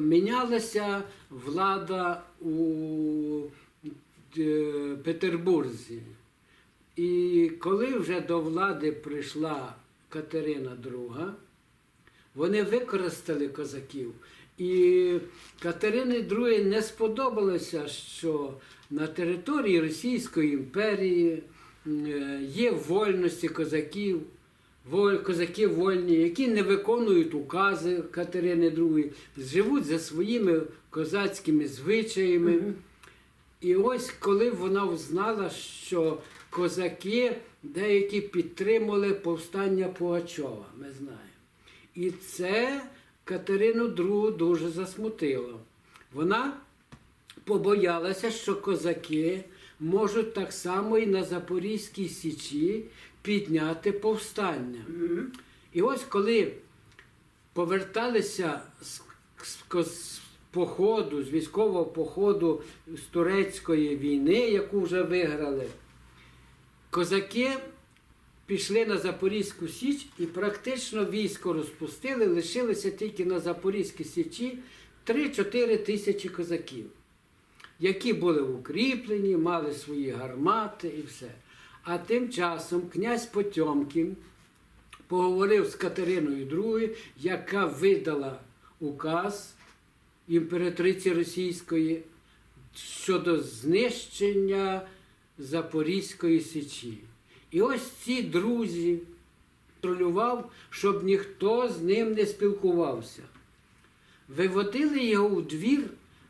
мінялася влада у е, Петербурзі. І коли вже до влади прийшла Катерина II, вони використали козаків. І Катерині II не сподобалося, що на території Російської імперії е, є вольності козаків, козаки вольні, які не виконують укази Катерини II, живуть за своїми козацькими звичаями. І ось коли вона взнала, що козаки деякі підтримали повстання Пугачова, ми знаємо. І це Катерину II дуже засмутило. Вона побоялася, що козаки можуть так само і на Запорізькій Січі підняти повстання. І ось коли поверталися з, з, з походу, з військового походу з турецької війни, яку вже виграли, козаки пішли на Запорізьку Січ і практично військо розпустили, лишилося тільки на Запорізькій Січі 3-4 тисячі козаків, які були укріплені, мали свої гармати і все. А тим часом князь Потьомкін поговорив з Катериною II, яка видала указ імператриці Російської щодо знищення Запорізької Січі. І ось ці друзі контролював, щоб ніхто з ним не спілкувався. Виводили його у двір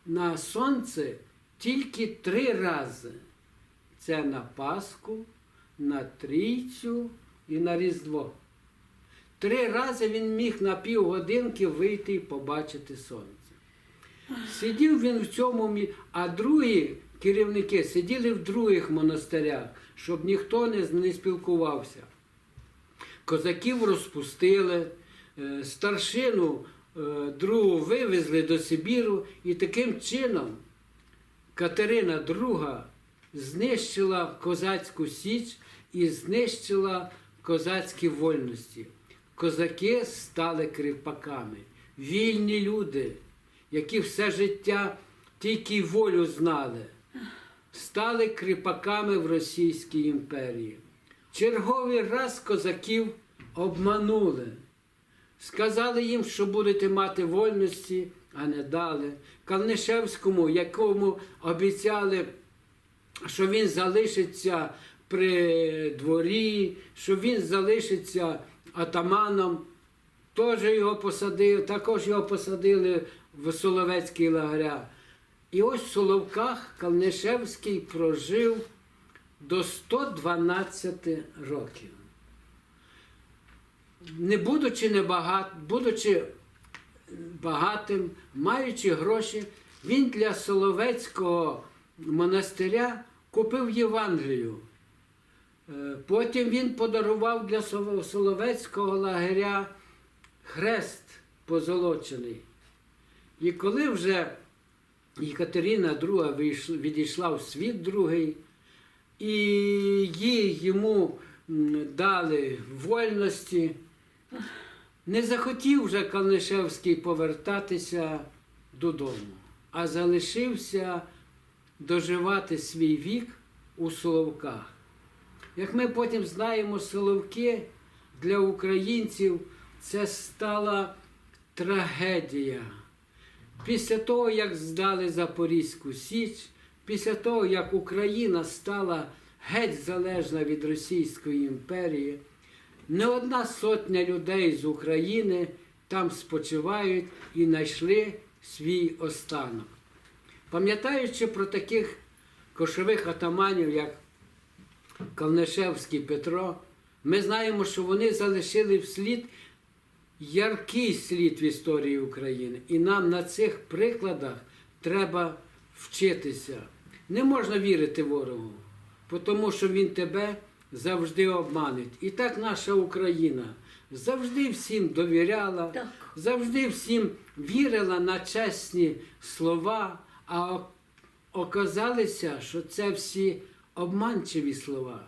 на сонце тільки три рази. Це на Пасху, на Трійцю і на Різдво. Три рази він міг на півгодинки вийти і побачити сонце. Сидів він в цьому а другі керівники сиділи в других монастирях, щоб ніхто не, не спілкувався. Козаків розпустили, е, старшину е, другу вивезли до Сибіру, і таким чином Катерина II знищила козацьку січ і знищила козацькі вольності. Козаки стали кріпаками, вільні люди, які все життя тільки волю знали, стали кріпаками в Російській імперії. Черговий раз козаків обманули. Сказали їм, що будете мати вольності, а не дали. Калнишевському, якому обіцяли, що він залишиться при дворі, що він залишиться атаманом, теж його посадили, також його посадили в Соловецький лагеря. І ось в Соловках Калнишевський прожив до 112 років не будучи небагат, будучи багатим, маючи гроші, він для Соловецького монастиря купив Євангелію. Е, Потім він подарував для Соловецького лагеря хрест позолочений. І коли вже Екатерина II відійшла в світ другий, і їй йому дали вольності. Не захотів вже Калнишевський повертатися додому, а залишився доживати свій вік у Соловках. Як ми потім знаємо, Соловки для українців це стала трагедія. Після того, як здали Запорізьку Січ, після того, як Україна стала геть залежна від Російської імперії, не одна сотня людей з України там спочивають і знайшли свій останок. Пам'ятаючи про таких кошових атаманів, як Калнишевський Петро, ми знаємо, що вони залишили вслід яркий слід в історії України. І нам на цих прикладах треба вчитися. Не можна вірити ворогу, тому що він тебе завжди обманить. І так наша Україна завжди всім довіряла, Так. завжди всім вірила на чесні слова, а оказалося, що це всі обманчиві слова.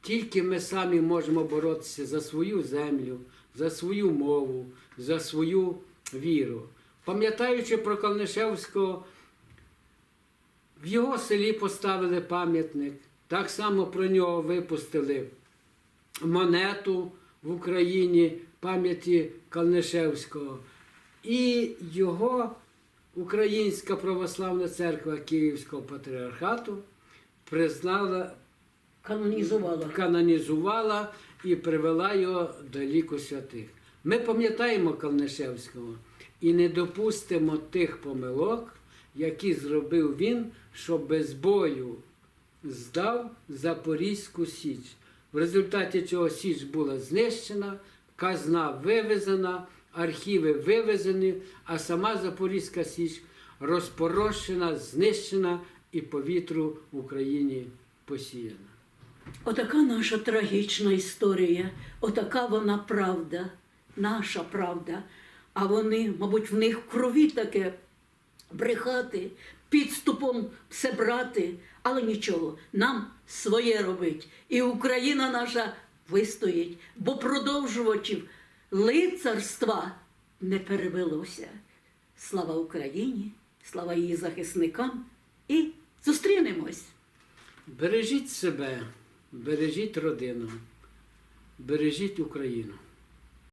Тільки ми самі можемо боротися за свою землю, за свою мову, за свою віру. Пам'ятаючи про Калнишевського, в його селі поставили пам'ятник. Так само про нього випустили монету в Україні пам'яті Калнишевського. І його Українська православна церква Київського патріархату признала, Канонізувала. канонізувала і привела його до ліку святих. Ми пам'ятаємо Калнишевського і не допустимо тих помилок, які зробив він, що без бою здав Запорізьку Січ. В результаті чого Січ була знищена, казна вивезена, архіви вивезені, а сама Запорізька Січ розпорошена, знищена і по вітру в Україні посіяна. Отака наша трагічна історія, отака вона правда, наша правда. А вони, мабуть, в них крові таке брехати, підступом все брати, але нічого, нам своє робить. І Україна наша вистоїть, бо продовжувачів лицарства не перевелося. Слава Україні, слава її захисникам і зустрінемось. Бережіть себе, бережіть родину, бережіть Україну.